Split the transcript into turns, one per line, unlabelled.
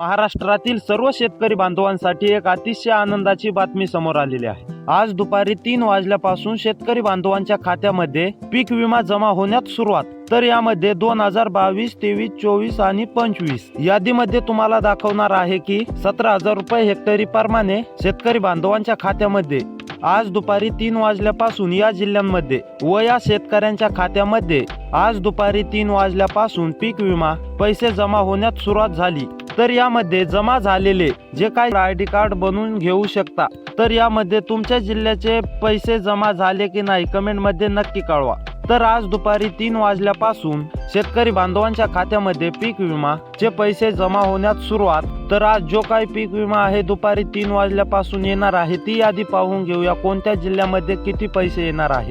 महाराष्ट्रातील सर्व शेतकरी बांधवांसाठी एक अतिशय आनंदाची बातमी समोर आलेली आहे. आज दुपारी तीन वाजल्यापासून शेतकरी बांधवांच्या खात्यामध्ये पीक विमा जमा होण्यात सुरुवात. तर यामध्ये दोन हजार बावीस तेवीस चोवीस आणि पंचवीस यादीमध्ये तुम्हाला दाखवणार आहे की सतरा हजार रुपये हेक्टरी प्रमाणे शेतकरी बांधवांच्या खात्यामध्ये. आज दुपारी तीन वाजल्यापासून या जिल्ह्यांमध्ये व या शेतकऱ्यांच्या खात्यामध्ये आज दुपारी तीन वाजल्यापासून पीक विमा पैसे जमा होण्यात सुरुवात झाली. तर यामध्ये जमा झालेले जे काही आय डी कार्ड बनवून घेऊ शकता तर यामध्ये तुमच्या जिल्ह्याचे पैसे जमा झाले की नाही कमेंटमध्ये नक्की कळवा. तर आज दुपारी तीन वाजल्यापासून शेतकरी बांधवांच्या खात्यामध्ये पीक विमा चे पैसे जमा होण्यास सुरुवात तर आज जो काही पीक विमा आहे दुपारी तीन वाजल्यापासून येणार आहे ती यादी पाहून घेऊया कोणत्या जिल्ह्यामध्ये किती पैसे येणार आहे